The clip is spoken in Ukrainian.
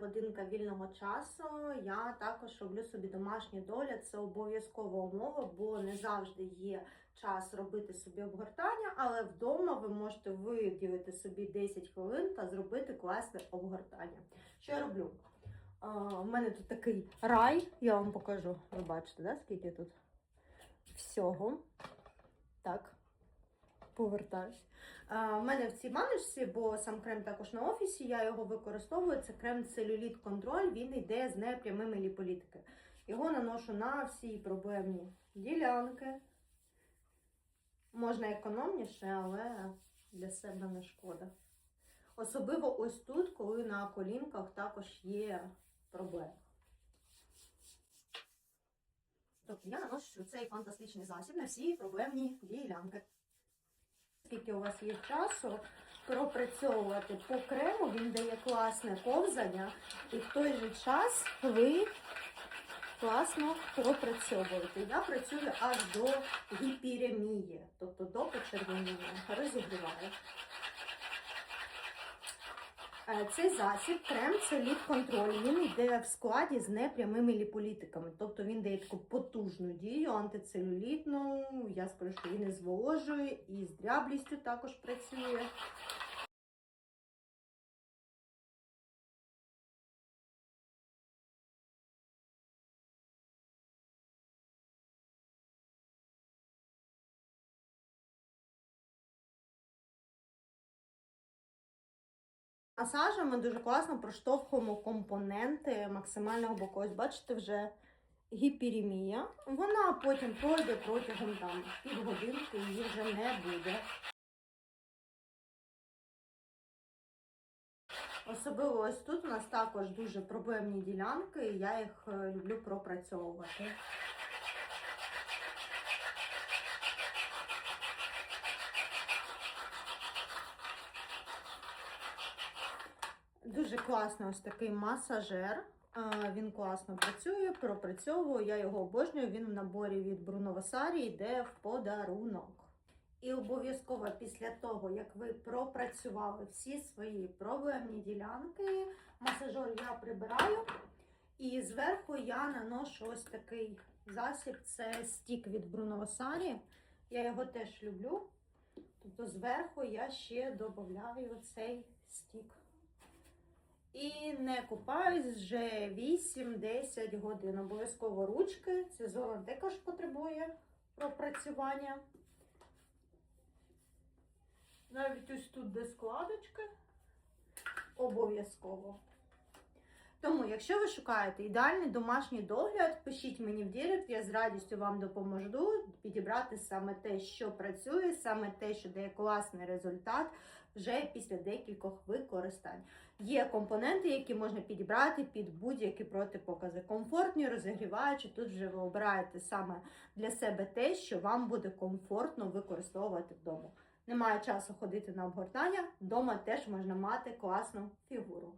годинка вільного часу, я також роблю собі домашній догляд. Це обов'язкова умова, бо не завжди є час робити собі обгортання, але вдома ви можете виділити собі 10 хвилин та зробити класне обгортання. Що я роблю? У мене тут такий рай, я вам покажу. Ви бачите, да, скільки тут всього. Так, повертаюсь. У мене в цій баночці, бо сам крем також на офісі, я його використовую. Це крем целюліт контроль, він йде з непрямими ліполітики. Його наношу на всі проблемні ділянки. Можна економніше, але для себе не шкода. Особливо ось тут, коли на колінках також є проблеми. Тобто я наношу цей фантастичний засіб на всі проблемні ділянки. Скільки у вас є часу пропрацьовувати по крему, він дає класне ковзання, і в той же час ви класно пропрацьовуєте. Я працюю аж до гіперемії, тобто до почервоніння. Розігріваю. Е, Цей засіб, крем це лід контроль. Він йде в складі з непрямими ліполітиками. Тобто він дає таку потужну дію, антицелюлітну. Я скажу, що він і зволожує, і з дряблістю також працює. Масажами дуже класно проштовхуємо компоненти максимального боку. Ось бачите, вже гіперемія. Вона потім пройде протягом там півгодинки, її вже не буде. Особливо ось тут у нас також дуже проблемні ділянки, і я їх е, люблю пропрацьовувати. Дуже класний ось такий масажер. Він класно працює, пропрацьовую. Я його обожнюю. Він в наборі від Bruno Vasari йде в подарунок. І обов'язково після того, як ви пропрацювали всі свої проблемні ділянки, масажер я прибираю. І зверху я наношу ось такий засіб. Це стік від Bruno Vasari. Я його теж люблю. Тобто зверху я ще додаю цей стік. І не купаюсь вже 8-10 годин. Обов'язково ручки. Ця зона також потребує пропрацювання. Навіть ось тут де складочки. Обов'язково. Тому, якщо ви шукаєте ідеальний домашній догляд, пишіть мені в Директ, я з радістю вам допоможу підібрати саме те, що працює, саме те, що дає класний результат вже після декількох використань. Є компоненти, які можна підібрати під будь-які протипокази. Комфортні, розігріваючі. Тут вже ви обираєте саме для себе те, що вам буде комфортно використовувати вдома. Немає часу ходити на обгортання, вдома теж можна мати класну фігуру.